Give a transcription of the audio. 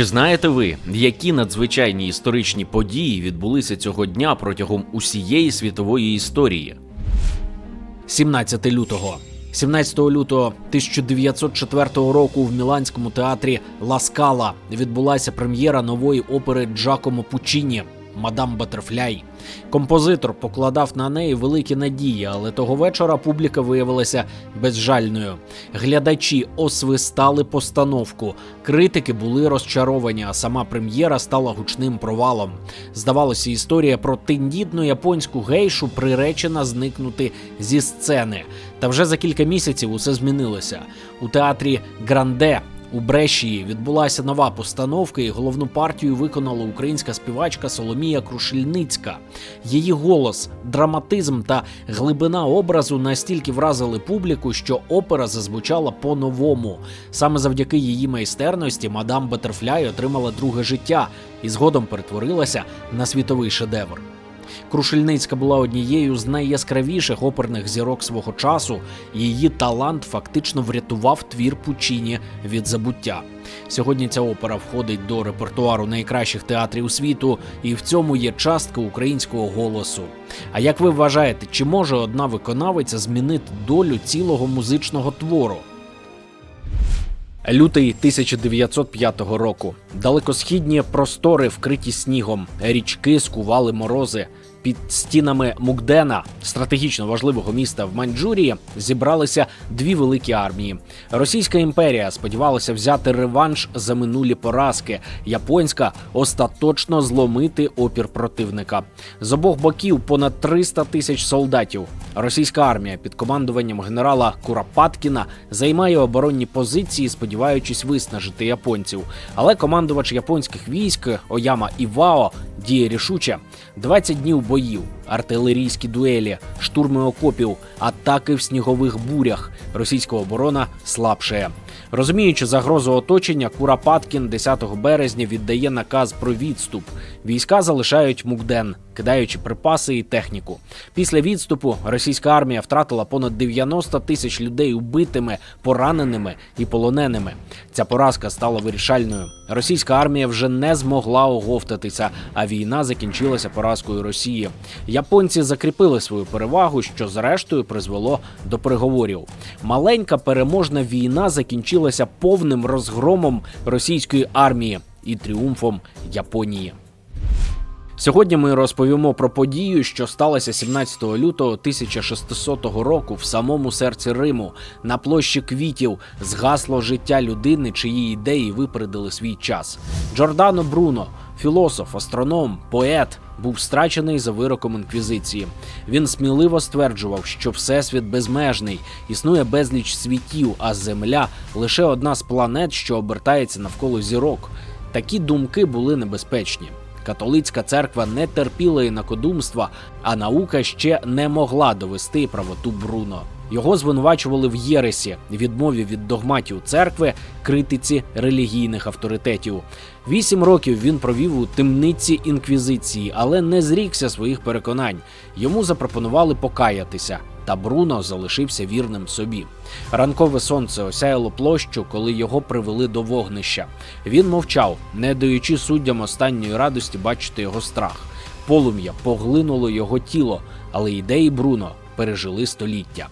Чи знаєте ви, які надзвичайні історичні події відбулися цього дня протягом усієї світової історії? 17 лютого. 17 лютого 1904 року в Міланському театрі Ла Скала відбулася прем'єра нової опери Джакомо Пучіні Мадам Батерфляй. Композитор покладав на неї великі надії, але того вечора публіка виявилася безжальною. Глядачі освистали постановку. Критики були розчаровані, а сама прем'єра стала гучним провалом. Здавалося, історія про тендітну японську гейшу приречена зникнути зі сцени. Та вже за кілька місяців усе змінилося. У театрі Гранде у Брешії відбулася нова постановка, і головну партію виконала українська співачка Соломія Крушельницька. Її голос, драматизм та глибина образу настільки вразили публіку, що опера зазвучала по-новому. Саме завдяки її майстерності мадам Батерфляй отримала друге життя і згодом перетворилася на світовий шедевр. Крушельницька була однією з найяскравіших оперних зірок свого часу. Її талант фактично врятував твір Пучіні від забуття. Сьогодні ця опера входить до репертуару найкращих театрів світу, і в цьому є частка українського голосу. А як ви вважаєте, чи може одна виконавиця змінити долю цілого музичного твору? Лютий 1905 року. Далекосхідні простори вкриті снігом, річки скували морози. Під стінами Мукдена, стратегічно важливого міста в Маньчжурії, зібралися дві великі армії. Російська імперія сподівалася взяти реванш за минулі поразки. Японська остаточно зломити опір противника. З обох боків понад 300 тисяч солдатів. Російська армія під командуванням генерала Куропаткіна займає оборонні позиції, сподіваючись виснажити японців. Але командувач японських військ Ояма Івао діє рішуче. 20 днів боїв, артилерійські дуелі, штурми окопів, атаки в снігових бурях. Російська оборона слабшає. Розуміючи загрозу оточення, Куропаткін 10 березня віддає наказ про відступ. Війська залишають Мукден, кидаючи припаси і техніку. Після відступу російська армія втратила понад 90 тисяч людей убитими, пораненими і полоненими. Ця поразка стала вирішальною. Російська армія вже не змогла оговтатися, а війна закінчилася поразкою Росії. Японці закріпили свою перевагу, що зрештою призвело до переговорів. Маленька переможна війна закінчилася повним розгромом російської армії і тріумфом Японії. Сьогодні ми розповімо про подію, що сталася 17 лютого 1600 року в самому серці Риму. На площі квітів згасло життя людини, чиї ідеї випередили свій час. Джордано Бруно, філософ, астроном, поет, був страчений за вироком інквізиції. Він сміливо стверджував, що всесвіт безмежний, існує безліч світів, а Земля лише одна з планет, що обертається навколо зірок. Такі думки були небезпечні. Католицька церква не терпіла інакодумства, а наука ще не могла довести правоту Бруно. Його звинувачували в єресі, відмові від догматів церкви, критиці релігійних авторитетів. Вісім років він провів у темниці інквізиції, але не зрікся своїх переконань. Йому запропонували покаятися, та Бруно залишився вірним собі. Ранкове сонце осяяло площу, коли його привели до вогнища. Він мовчав, не даючи суддям останньої радості бачити його страх. Полум'я поглинуло його тіло, але ідеї Бруно пережили століття.